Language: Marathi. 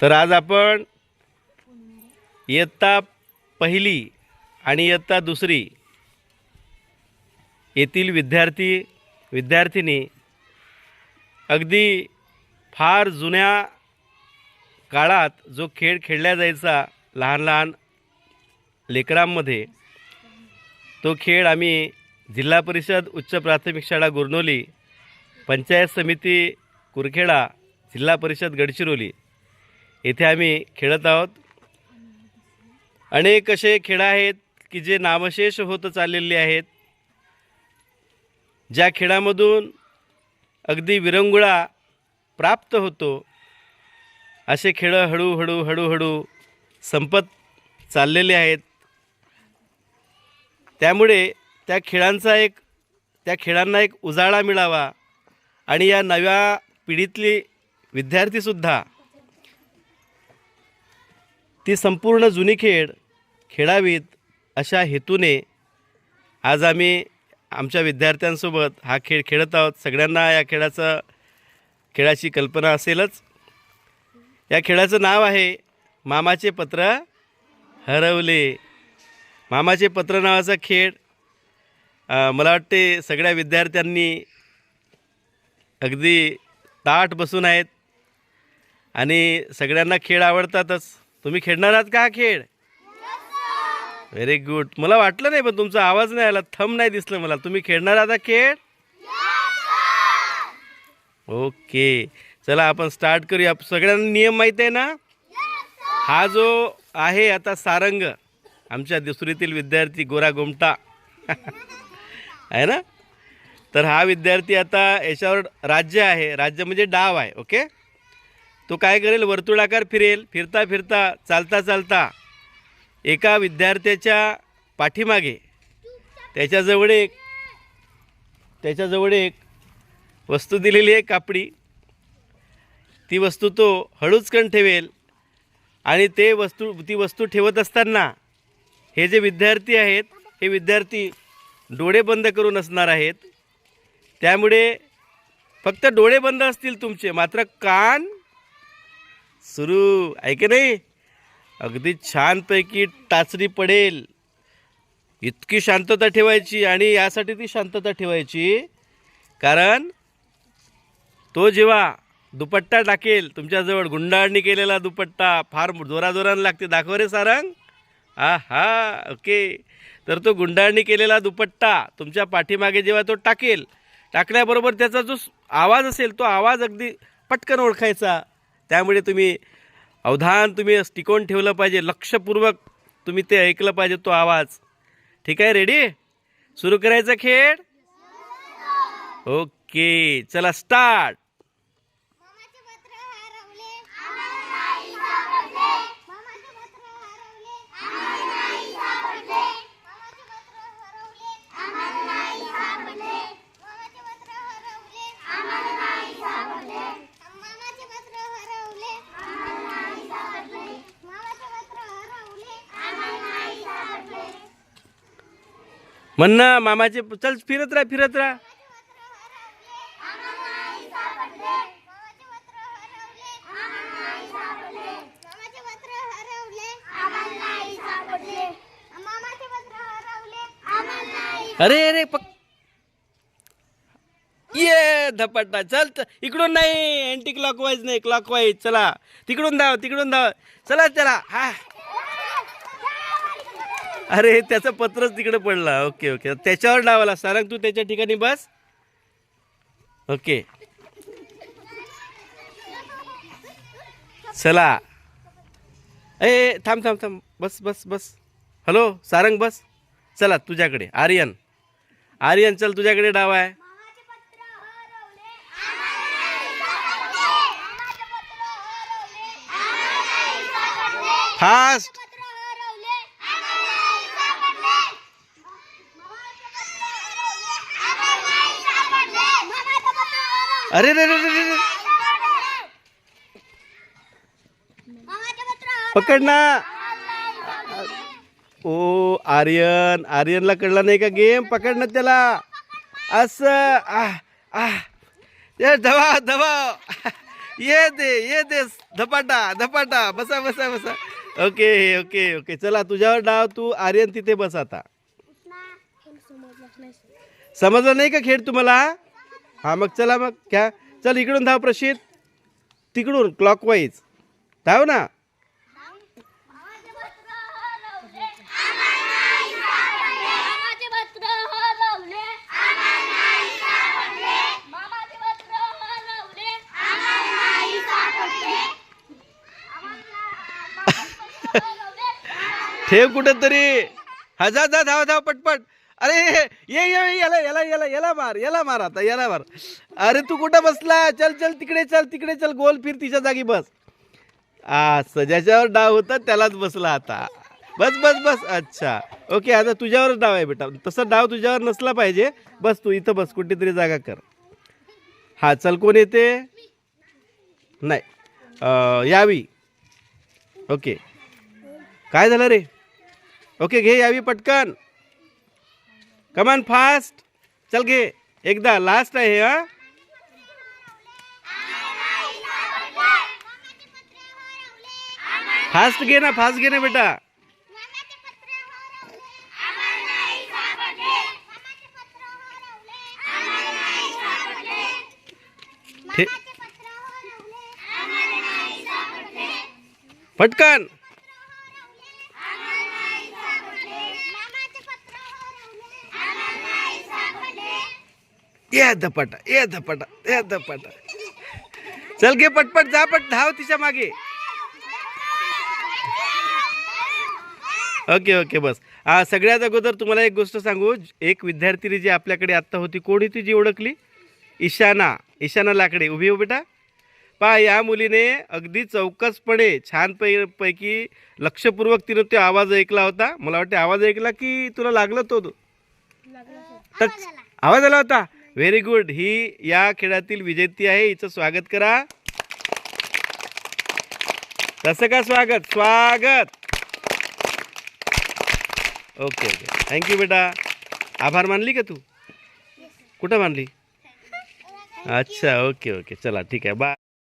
तर आज आपण इयत्ता पहिली आणि इयत्ता दुसरी येथील विद्यार्थी विद्यार्थिनी अगदी फार जुन्या काळात जो खेळ खेळला जायचा लहान लहान लेकरांमध्ये तो खेळ आम्ही जिल्हा परिषद उच्च प्राथमिक शाळा गुरनोली पंचायत समिती कुरखेडा जिल्हा परिषद गडचिरोली येथे आम्ही खेळत आहोत. अनेक असे खेळ आहेत की जे नामशेष होत चाललेले आहेत. ज्या खेळामधून अगदी विरंगुळा प्राप्त होतो असे खेळ हळूहळू हळूहळू संपत चाललेले आहेत. त्यामुळे त्या खेळांचा एक त्या खेळांना एक उजाळा मिळावा आणि या नव्या पिढीतली विद्यार्थीसुद्धा ती संपूर्ण जुनी खेळ खेळावीत अशा हेतूने आज आम्ही आमच्या विद्यार्थ्यांसोबत हा खेळ खेळत आहोत. सगळ्यांना या खेळाचं खेळाची कल्पना असेलच. या खेळाचं नाव आहे मामाचे पत्र हरवले. मामाचे पत्र नावाचा खेळ मला वाटते सगळ्या विद्यार्थ्यांनी अगदी ताट बसून आहेत आणि सगळ्यांना खेळ आवडतातच. तुम्ही खेळणार आहात का हा खेळ? व्हेरी गुड मला वाटलं नाही पण तुमचा आवाज नाही आला थंब नाही दिसलं मला. तुम्ही खेळणार आहात हा खेळ? ओके चला आपण स्टार्ट करूया. सगळ्यांना नियम माहीत आहे ना? हा जो आहे आता सारंग आमच्या दुसरीतील विद्यार्थी गोरा गोमटा. आहे ना? तर हा विद्यार्थी आता याच्यावर राज्य आहे. राज्य म्हणजे डाव आहे ओके तो काय करेल? वर्तुळाकार फिरेल. फिरता फिरता चालता चालता एका विद्यार्थ्याच्या पाठीमागे त्याच्याजवळ एक त्याच्याजवळ एक वस्तू दिलेली आहे कापडी. ती वस्तू तो हळूचकण ठेवेल आणि ते वस्तू ती वस्तू ठेवत असताना हे जे विद्यार्थी आहेत हे विद्यार्थी डोळे बंद करून असणार आहेत. त्यामुळे फक्त डोळे बंद असतील तुमचे मात्र कान सुरू ऐक नाही? अगदी छानपैकी टाचणी पडेल. इतकी शांतता ठेवायची आणि यासाठी ती शांतता ठेवायची कारण तो जेव्हा दुपट्टा टाकेल तुमच्याजवळ गुंडाळणी केलेला दुपट्टा फार जोराजोरानं लागते. दाखव रे सारंग. हा हा ओके. तर तो गुंडाळणी केलेला दुपट्टा तुमच्या पाठीमागे जेव्हा तो टाकेल टाकल्याबरोबर त्याचा जो आवाज असेल तो आवाज अगदी पटकन ओळखायचा. त्यामुळे तुम्ही अवधान तुम्ही टिकवून ठेवलं पाहिजे. लक्षपूर्वक तुम्ही ते ऐकलं पाहिजे तो आवाज. ठीक आहे रेडी सुरू करायचा खेळ? ओके चला स्टार्ट मामाचे पत्र हरवले आम्हाला नाही सापडले मामाचे पत्र हरवले आम्हाला नाही सापडले मामाचे पत्र हरवले आम्हाला नाही सापडले मामाचे पत्र हरवले आम्हाला नाही सापडले मामाचे पत्र हरवले आम्हाला नाही सापडले मामाचे पत्र हरवले आम्हाला नाही सापडले म्हण मामाचे चल फिरत राहा फिरत राहा. अरे अरे पक ये धपट्टा चल इकडून नाही अँटी क्लॉकवाईज नाही क्लॉकवाईज चला. तिकडून धाव तिकडून धाव. चला चला. हा. अरे त्याचं पत्रच तिकडे पडला. Okay okay. त्याच्यावर डावाला सारंग तू त्याच्या ठिकाणी बस. ओके. चला. ए थांब थांब थांब. बस बस बस. हॅलो सारंग बस. चला तुझ्याकडे. आर्यन. आर्यन चल तुझ्याकडे डाव आहे. फास्ट पत्र हरवले आम्हाला नाही सापडले मामाचे पत्र हरवले आम्हाला नाही सापडले फास्ट पत्र हरवले आम्हाला नाही सापडले मामाचे पत्र हरवले आम्हाला नाही सापडले मामाचे पत्र हरवले अरे रे रे रे रे पकड ना. ओ आर्यन. आर्यनला कळला नाही का गेम पकड ना त्याला. असं. धवा धवा. ये दे ये दे. धपाटा धपाटा. बसा बसा बसा. Okay okay okay. चला तुझ्यावर डाव तू आर्यन तिथे बस आता. समजलं नाही का खेळ तुम्हाला? हा मग चला मग क्या? चल इकडून धाव प्रशित. तिकडून क्लॉकवाईज धाव ना. ठेव कुठं तरी हा जा जा धाव धाव पटपट. अरे ये ये याला याला याला याला मार याला मार आता याला मार. अरे तू कुठं बसला? चल चल तिकडे चल तिकडे चल गोल फिर तिच्या जागी बस. आ ज्याच्यावर डाव होता त्यालाच बसला आता. बस बस बस अच्छा. ओके आता तुझ्यावरच डाव आहे बेटा. तसा डाव तुझ्यावर नसला पाहिजे. बस तू इथं बस कुठेतरी जागा कर. हा चल कोण येते? नाही. यावी. ओके. काय झालं रे? ओके घे यावी पटकन. कमान फास्ट चल घे एकदा लास्ट आहे हा फास्ट घे ना फास्ट घे ना बेटा। मामाचे ये धपाटा ये धपाटा ये धपाटा. चल घे पटपट जा पट धाव तिच्यामागे. ओके ओके बस. सगळ्यात अगोदर तुम्हाला एक गोष्ट सांगू. एक विद्यार्थिनी जी आपल्याकडे आत्ता होती कोण होती जी ओळखली? ईशाना ईशाना लाकडे. उभी हो बेटा. पा या मुलीने अगदी चौकसपणे छान पै पैकी लक्षपूर्वक तिनं तो आवाज ऐकला होता. मला वाटते आवाज ऐकला की तुला लागलं तो? तो आवाज आला होता? व्हेरी गुड ही या खेळातील विजेती आहे. हिचं स्वागत करा. कसं का स्वागत? स्वागत! ओके ओके थँक्यू बेटा. आभार मानली का तू? कुठं मानली? अच्छा ओके ओके चला ठीक आहे. बाय